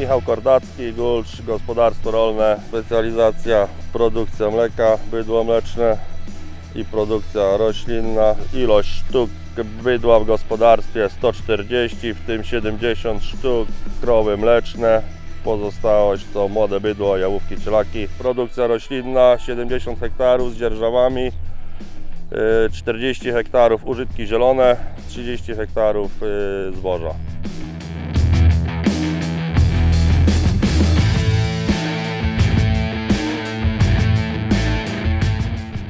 Michał Kordacki, Gulcz, gospodarstwo rolne, specjalizacja produkcja mleka, bydło mleczne i produkcja roślinna. Ilość sztuk bydła w gospodarstwie 140, w tym 70 sztuk krowy mleczne. Pozostałość to młode bydło, jałówki, cielaki. Produkcja roślinna 70 hektarów z dzierżawami. y, 40 hektarów użytki zielone, 30 hektarów y, zboża.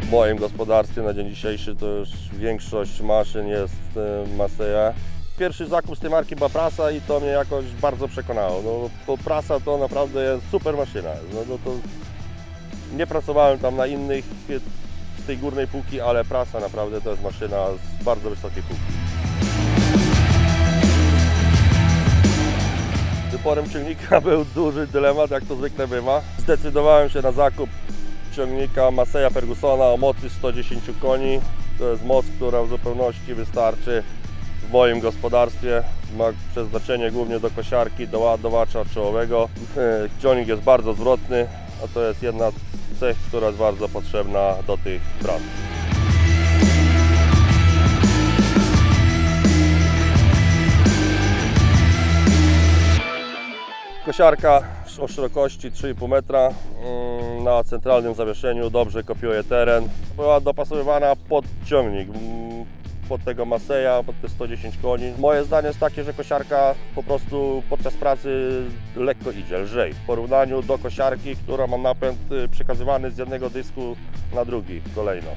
W moim gospodarstwie na dzień dzisiejszy to już większość maszyn jest Maseja. Pierwszy zakup z tej marki była prasa i to mnie jakoś bardzo przekonało. No, bo prasa to naprawdę jest super maszyna. No, no to nie pracowałem tam na innych z tej górnej półki, ale prasa naprawdę to jest maszyna z bardzo wysokiej półki. Wyporem ciągnika był duży dylemat, jak to zwykle bywa. Zdecydowałem się na zakup ciągnika Maseja Fergusona o mocy 110 koni. To jest moc, która w zupełności wystarczy w moim gospodarstwie. Ma przeznaczenie głównie do kosiarki, do ładowacza czołowego. Ciągnik jest bardzo zwrotny, a to jest jedna z cech, która jest bardzo potrzebna do tych prac. Kosiarka o szerokości 3,5 metra mm, na centralnym zawieszeniu, dobrze kopiuje teren. Była dopasowywana pod ciągnik, mm, pod tego Maseja, pod te 110 koni. Moje zdanie jest takie, że kosiarka po prostu podczas pracy lekko idzie, lżej. W porównaniu do kosiarki, która ma napęd y, przekazywany z jednego dysku na drugi kolejno.